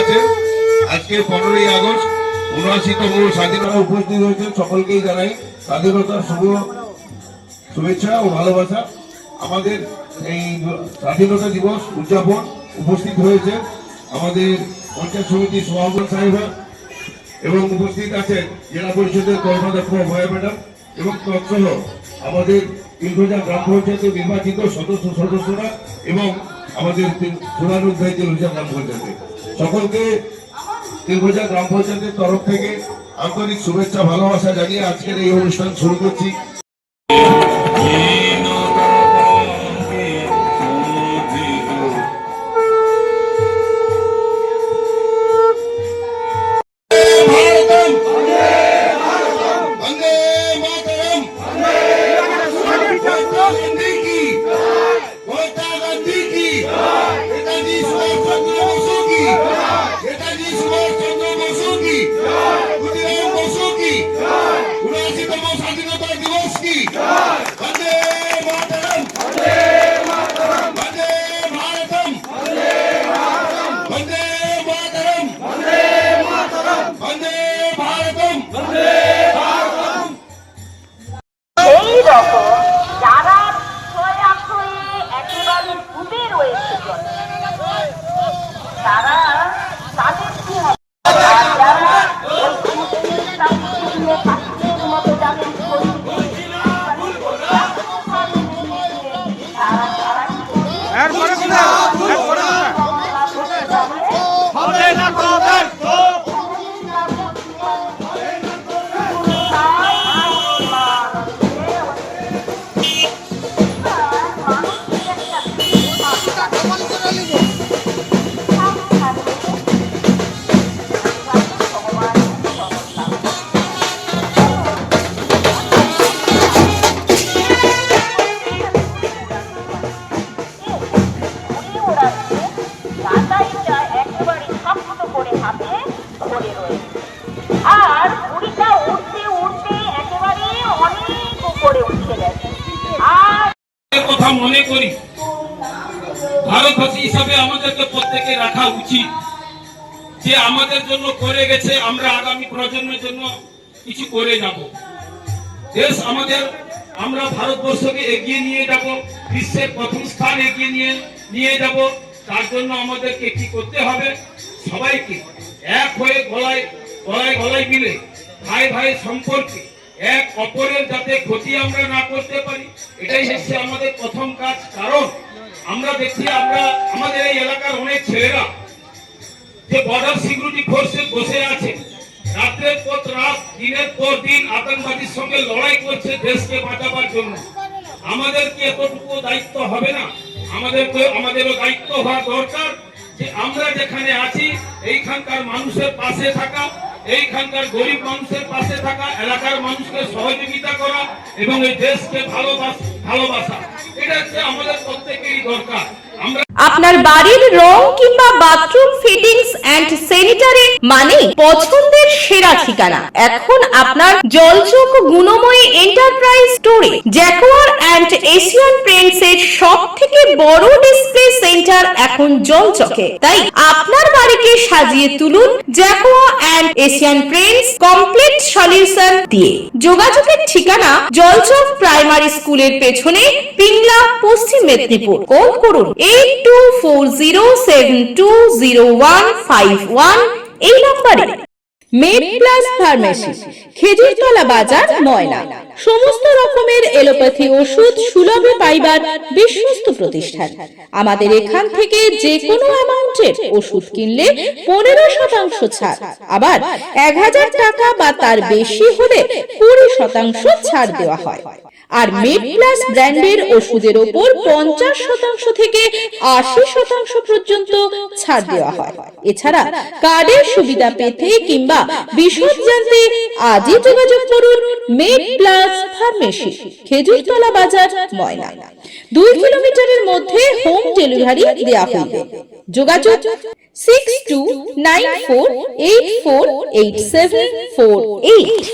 আছেন আজকে পনেরোই আগস্ট উনআশিতম স্বাধীনতা উপস্থিত হয়েছেন সকলকেই জানাই স্বাধীনতার শুভ শুভেচ্ছা ও ভালোবাসা। আমাদের এই স্বাধীনতা দিবস উদযাপন উপস্থিত হয়েছে আমাদের পঞ্চায়েত এবং উপস্থিত আছেন জেলা পরিষদের কর্মাধ্যক্ষ ভয়া ম্যাডাম এবং তৎসহ আমাদের তিলভোজা গ্রাম পঞ্চায়েতের নির্বাচিত সদস্য সদস্যরা এবং আমাদের গ্রাম পঞ্চায়েতে। সকলকে তিলভোজা গ্রাম পঞ্চায়েতের তরফ থেকে আন্তরিক শুভেচ্ছা ভালোবাসা জানিয়ে আজকের এই অনুষ্ঠান শুরু করছি। বসু কি স্বাধীনতা দিবস কি? রকম রয়েছে তারা কথা মনে করি। ভারতবাসী হিসাবে আমাদেরকে প্রত্যেকে রাখা উচিত যে আমাদের জন্য করে গেছে, আমরা আগামী প্রজন্মের জন্য কিছু করে যাব। দেশ আমাদের, আমরা ভারতবর্ষকে এগিয়ে নিয়ে যাব, বিশ্বের প্রথম স্থান এগিয়ে নিয়ে নিয়ে যাব। তার জন্য আমাদেরকে কি করতে হবে? সবাইকে এক হয়ে গলায় গলায় গলায় মিলে, ভাই ভাই সম্পর্কে এক অপরের যাতে ক্ষতি আমরা না করতে পারি, এটাই হচ্ছে আমাদের প্রথম কাজ। কারণ আমরা দেখছি, আমরা, আমাদের এই এলাকার অনেক ছেলেরা যে বর্ডার সিকিউরিটি ফোর্সে বসে আছে রাত্রের পর রাত, দিনের পর দিন আতঙ্কবাদীর সঙ্গে লড়াই করছে দেশকে বাঁচাবার জন্য। আমাদের কি এতটুকু দায়িত্ব হবে না। আমাদেরকে, আমাদেরও দায়িত্ব হওয়া দরকার যে আমরা যেখানে আছি, এইখানকার মানুষের পাশে থাকা, এইখানকার গরিব মানুষের পাশে থাকা এলাকার মানুষকে সহযোগিতা করা এবং এই দেশকে ভালোবাস, ভালোবাসা। এটা হচ্ছে আমাদের প্রত্যেকেরই দরকার। আপনার বাড়ির রং কিংবা বাথরুম ফিটিংস এন্ড স্যানিটারি মানে পছন্দের সেরা ঠিকানা। এখন আপনার জলচক গুণময়ী এন্টারপ্রাইজ স্টোরে জ্যাকোয়ার এন্ড এশিয়ান পেন্টস এর সব থেকে বড় ডিসপ্লে সেন্টার এখন জলচকে। তাই আপনার বাড়িকে সাজিয়ে তুলুন Jaquar and Asian Paints complete solution দিয়ে। যোগাযোগের ঠিকানা জলচক প্রাইমারি স্কুলের পেছনে পিংলা, পশ্চিম মেদিনীপুর। কল করুন eight two four zero seven two zero one five one এই নম্বরে। মেড প্লাস ফার্মেসি খেজুরতলা বাজার সমস্ত রকমের এলোপ্যাথি ওষুধ সুলভে পাইবার বিশ্বস্ত প্রতিষ্ঠান। আমাদের এখান থেকে যে কোনো অ্যামাউন্টের ওষুধ কিনলে পনেরো শতাংশ ছাড়, আবার এক হাজার টাকা বা তার বেশি হলে কুড়ি শতাংশ ছাড় দেওয়া হয়। আর মেড প্লাস ব্র্যান্ডের ওষুধের ওপর পঞ্চাশ শতাংশ থেকে আশি শতাংশ পর্যন্ত ছাড় দেওয়া হয়। এছাড়া কার্ডের সুবিধা পেতে কিংবা বিশদ জানতে আজই যোগাযোগ করুন মেড প্লাস ফার্মেসি খেজুরতলা বাজার, ময়না। দুই কিলোমিটারের মধ্যে হোম ডেলিভারি দেওয়া হইবে। যোগাযোগ six two nine four eight four eight seven four eight